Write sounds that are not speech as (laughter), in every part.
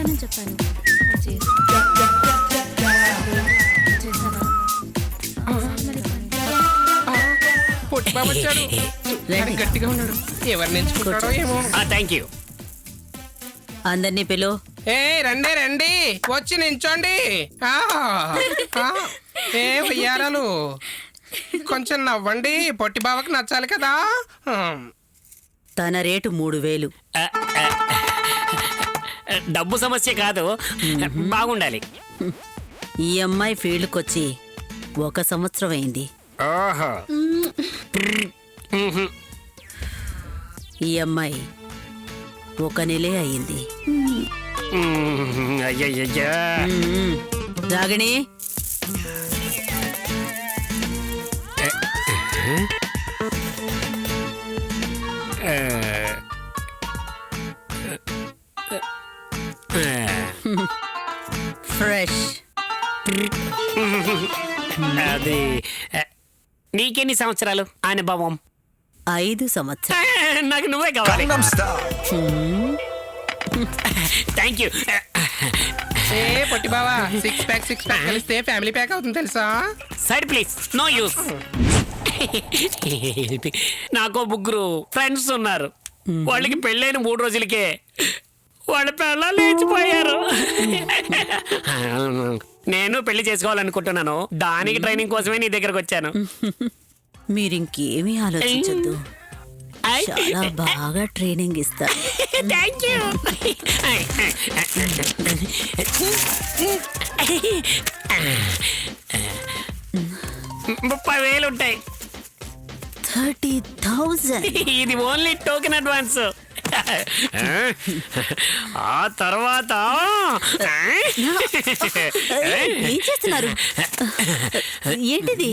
చేస్తానని చెప్పాను. గట్టిగా ఉన్నాడు ఎంచుకుంటాడో ఏమో. థ్యాంక్ యూ అందరినీ పిలు. ఏ రండి రండి. వచ్చి నించోండి. ఏ వయ్యారాలు. కొంచెం నవ్వండి. పొట్టి బావకి నచ్చాలి కదా. తన రేటు మూడు వేలు. డబ్బు సమస్య కాదు. బాగుండాలి. ఈ అమ్మాయి ఫీల్డ్కి వచ్చి ఒక సంవత్సరం అయింది. ఓహో ఈ అమ్మాయి ఒక నెలే అయింది అయ్యయ్యా. రాగిణి. ఫ్రెష్ అది నీకెన్ని సంవత్సరాలు అనుభవం? ఐదు సంవత్సరం ఆ, నాకు నువ్వే కావాలి. థ్యాంక్ యూ ఏ పొట్టి బావా సిక్స్ ప్యాక్ సిక్స్ ప్యాక్ కలిస్తే ఫ్యామిలీ ప్యాక్ అవుతుంది తెలుసా? సైడ్ ప్లీజ్ నో యూస్ నాకు ముగ్గురు ఫ్రెండ్స్ ఉన్నారు. వాళ్ళకి పెళ్ళైన మూడు రోజులకే వాళ్ళ పిల్లలు లేచిపోయారు. నేను పెళ్ళి చేసుకోవాలనుకుంటున్నాను. దానికి ట్రైనింగ్ కోసమే నీ దగ్గరకు వచ్చాను. (laughs) మీరింకేమీ ఆలోచించద్దు. చాలా బాగా ట్రైనింగ్ ఇస్తా. (laughs) థ్యాంక్ యూ ముప్పై వేలు ఉంటాయి. Thirty thousand. ఇది ఓన్లీ టోకెన్ అడ్వాన్స్ ఆ తర్వాత ఏం చేస్తున్నారు ఏంటిది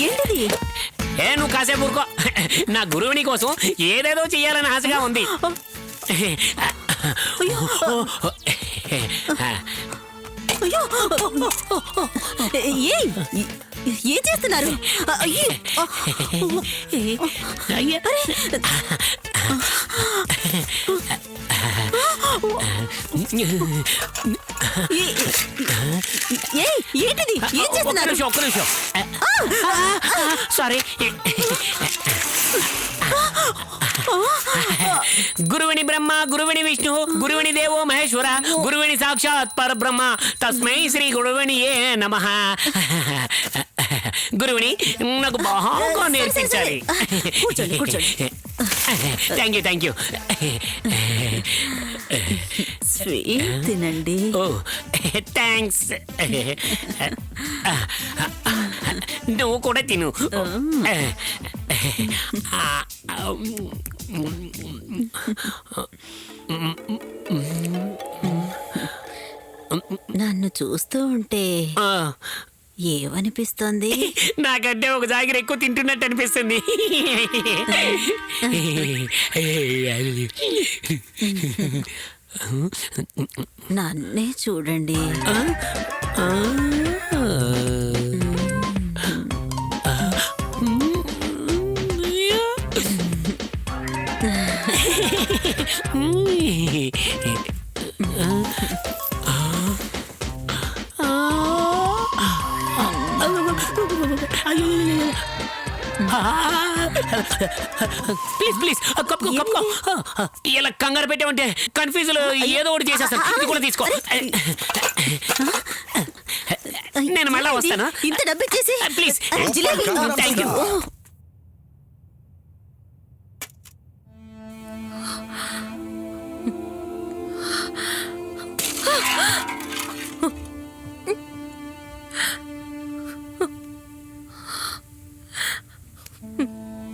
ఏంటిది ఏ నువ్వు కాసేపు ఊరుకో నా గురువుని కోసం ఏదేదో చెయ్యాలని ఆశగా ఉంది ఏయ్, ఏం చేస్తున్నారు? ఏంటిది? ఏం చేస్తున్నారు? ఒక్క నిమిషం. సారీ. గురువిని బ్రహ్మ గురువిని విష్ణు గురువిని దేవో మహేశ్వర గురువిని సాక్షాత్ పరబ్రహ్మ. తస్మై శ్రీ గురువిని ఏ నమ. గురువిని నాకు బాగా నేర్పించాలి. కూర్చోండి, కూర్చోండి. Thank you thank you sweet తినండి. ఓ థ్యాంక్స్ నువ్వు కూడా తిను. నన్ను చూస్తూ ఉంటే ఏమనిపిస్తోంది? (laughs) నాకంటే ఒక జాగిర ఎక్కువ తింటున్నట్టు అనిపిస్తుంది. నన్నే చూడండి. (laughs) (laughs) Please please. కప్పుకో కప్పుకో ఇలా కంగారు పెట్టామంటే కన్ఫ్యూజ్ ఏదో ఒకటి చేసేస్తాను. ఇది కూడా తీసుకో. నేను మళ్ళా వస్తాను. ఇంత డబ్బు ఇచ్చేసి? ప్లీజ్. థ్యాంక్ యూ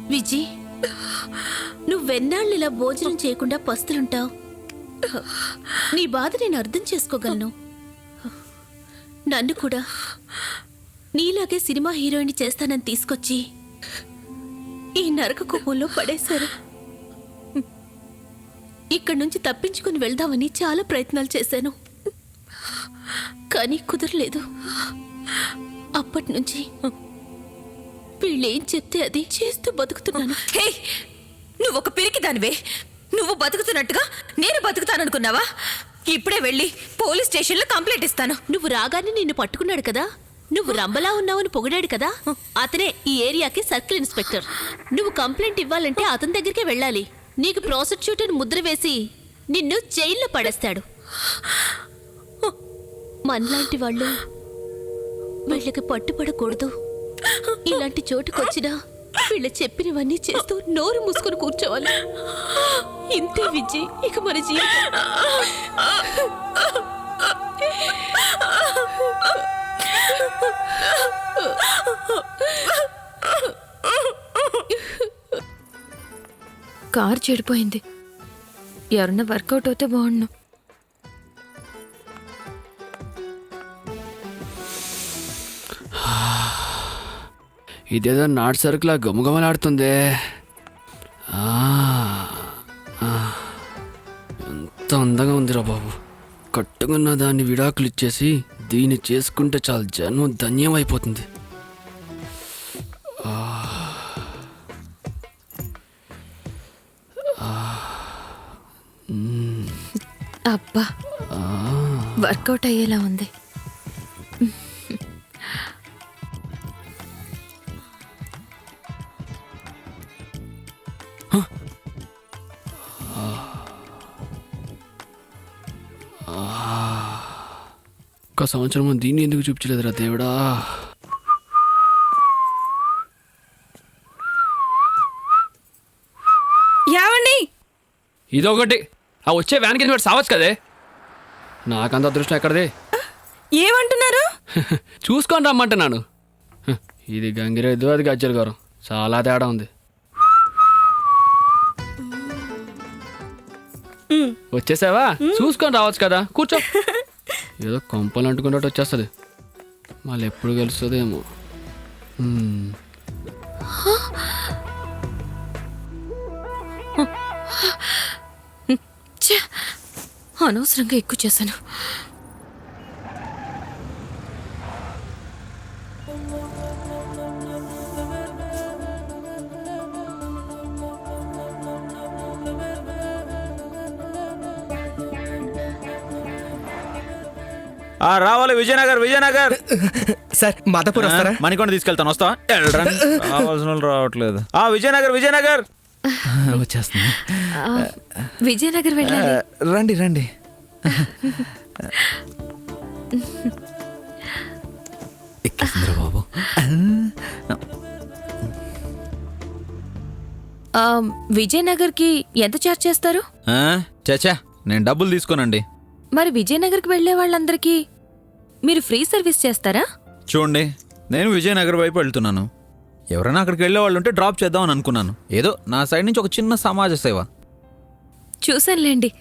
విజి నువ్వెన్నాళ్ళు ఇలా భోజనం చేయకుండా పస్తులుంటావు. నీ బాధ నేను అర్థం చేసుకోగలను. నన్ను కూడా. నీలాగే సినిమా హీరోయిన్ చేస్తానని తీసుకొచ్చి ఈ నరక కుప్పంలో పడేశారు. ఇక్కడి నుంచి తప్పించుకుని వెళ్దామని చాలా ప్రయత్నాలు చేశాను. కానీ కుదరలేదు. అప్పటి నుంచి వీళ్ళేం చెప్తే అది? చేస్తూ బతుకుతున్నాను. హే నువ్వు ఒక పిరికి దానివే. నువ్వు బతుకుతున్నట్టుగా నేను బతుకుతాననుకున్నావా? ఇప్పుడే వెళ్ళి పోలీస్ స్టేషన్లో కంప్లైంట్ ఇస్తాను. నువ్వు రాగానే నిన్ను పట్టుకున్నాడు కదా? నువ్వు రంబలా ఉన్నావని పొగిడాడు కదా? అతనే ఈ ఏరియాకి సర్కిల్ ఇన్స్పెక్టర్. నువ్వు కంప్లైంట్ ఇవ్వాలంటే అతని దగ్గరికే వెళ్ళాలి. నీకు ప్రాసిక్యూట్ అని ముద్ర వేసి నిన్ను జైల్లో పడేస్తాడు. మనలాంటి వాళ్ళు వీళ్ళకి పట్టుపడకూడదు. ఇలాంటి చోటుకొచ్చినా వీళ్ళ చెప్పినవన్నీ చేస్తూ నోరు మూసుకొని కూర్చోవాలి. ఇంతే విజయ్ ఇక మన జీవితం. కార్ చెడిపోయింది. ఎవరన్నా వర్కౌట్ అవుతే బాగుండు. ఇదేదో నాటు సరుకులా గుమగుమలాడుతుంది. ఎంత అందంగా ఉందిరా బాబు. కట్టుకున్న దాన్ని విడాకులు ఇచ్చేసి దీన్ని చేసుకుంటే చాలా జన్మ ధన్యం అయిపోతుంది అబ్బా. వర్కౌట్ అయ్యేలా ఉంది. ఒక్క సంవత్సరం దీన్ని ఎందుకు చూపించలేదురా దేవుడా? ఇదొకటి. ఆ వచ్చే వ్యాన్ కింద సావచ్చు కదే. నాకంత అదృష్టం ఎక్కడది? ఏమంటున్నారు? (laughs) చూసుకొని రమ్మంటున్నాను. ఇది గంగిరేదు అది గజ్జల గారు చాలా తేడా ఉంది. వచ్చేసావా? చూసుకొని రావచ్చు కదా. కూర్చో. (laughs) ఏదో కొంపలు అంటుకున్నట్టు వచ్చేస్తుంది. మళ్ళీ ఎప్పుడు గెలుస్తుందేమో. అనవసరంగా ఎక్కువ చేశాను. ఆ రావాలి విజయనగర్ విజయనగర్. సార్ మాదాపూర్ వస్తారా? మణికొండ తీసుకెళ్తాను వస్తా. రావాల్సిన వాళ్ళు రావట్లేదు. ఆ విజయనగర్ విజయనగర్. వచ్చేస్తున్నా. విజయనగర్ వెళ్ళాలి. రండి రండి. బాబు. ఆ, విజయనగర్కి ఎంత ఛార్జ్ చేస్తారు? ఆ, చచ్చా నేను డబ్బులు తీసుకోనండి. మరి విజయనగర్కి వెళ్ళే వాళ్ళందరికీ మీరు ఫ్రీ సర్వీస్ చేస్తారా? చూడండి నేను విజయనగర్ వైపు వెళ్తున్నాను. ఎవరైనా అక్కడికి వెళ్ళే వాళ్ళు ఉంటే డ్రాప్ చేద్దామని అనుకున్నాను. ఏదో నా సైడ్ నుంచి ఒక చిన్న సమాజ సేవ. చూశానులేండి.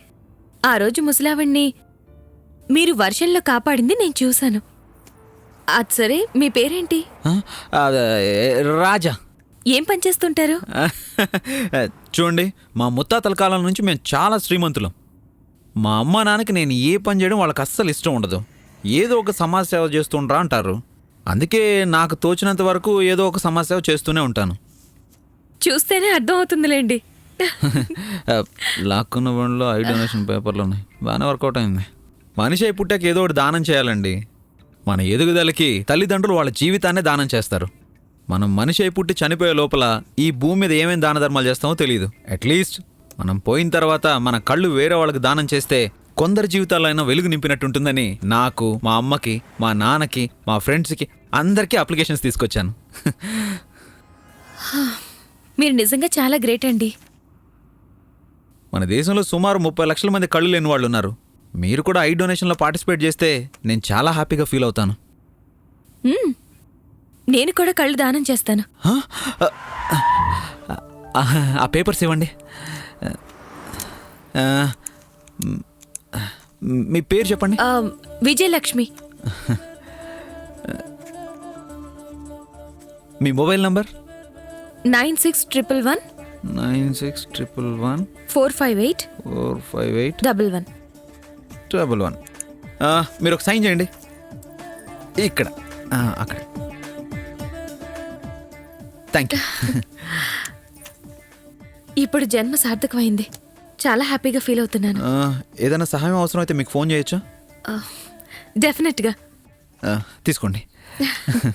ఆ రోజు ముసలావణ్ణి మీరు వర్షంలో కాపాడింది నేను చూశాను. అది సరే మీ పేరేంటి? ఆ, అదే, రాజా. ఏం పని చేస్తుంటారు? చూడండి మా ముత్తాతల కాలం నుంచి మేము చాలా శ్రీమంతులం. మా అమ్మ నాన్నకి నేను ఏ పని చేయడం వాళ్ళకి అస్సలు ఇష్టం ఉండదు. ఏదో ఒక సమాజ సేవ చేస్తుండ్రా అంటారు. అందుకే నాకు తోచినంత వరకు ఏదో ఒక సమాజ సేవ చేస్తూనే ఉంటాను. చూస్తేనే అర్థం అవుతుందిలేండి (laughs) లాక్కున్న బండిలో ఐ డొనేషన్ పేపర్లు ఉన్నాయి. బాగానే వర్కౌట్ అయింది. మనిషి అయి పుట్టాక ఏదో ఒకటి దానం చేయాలండి. మన ఎదుగుదలకి తల్లిదండ్రులు వాళ్ళ జీవితాన్నే దానం చేస్తారు. మనం మనిషి అయి పుట్టి చనిపోయే లోపల ఈ భూమి మీద ఏమేమి దాన ధర్మాలు చేస్తామో తెలియదు అట్లీస్ట్ మనం పోయిన తర్వాత మన కళ్ళు వేరే వాళ్ళకి దానం చేస్తే కొందరి జీవితాలైనా వెలుగు నింపినట్టుంటుందని నాకు మా అమ్మకి మా నాన్నకి మా ఫ్రెండ్స్కి అందరికీ అప్లికేషన్స్ తీసుకొచ్చాను మీరు నిజంగా చాలా గ్రేట్ అండి మన దేశంలో సుమారు ముప్పై లక్షల మంది కళ్ళు లేని వాళ్ళు ఉన్నారు మీరు కూడా ఐ డొనేషన్లో పార్టిసిపేట్ చేస్తే నేను చాలా హ్యాపీగా ఫీల్ అవుతాను మ్మ్. నేను కూడా కళ్ళు దానం చేస్తాను హ? ఆ, పేపర్స్ ఇవ్వండి ఆ, మీ పేరు చెప్పండి. ఆ, విజయలక్ష్మి. (laughs) మీ mobile number? Nine six triple one. Nine six triple one. Four five eight. Four five eight. Double one. Triple one. మీరు ఒక సైన్ చేయండి. ఇక్కడ. ఆ, అక్కడ. థ్యాంక్ యూ (laughs) ఇప్పుడు జన్మ సార్థకమైంది. చాలా హ్యాపీగా ఫీల్ అవుతున్నాను. ఆ, ఏదైనా సహాయం అవసరం అయితే మీకు ఫోన్ చేయొచ్చా? డెఫినెట్గా. ఆ, తీసుకోండి. (laughs)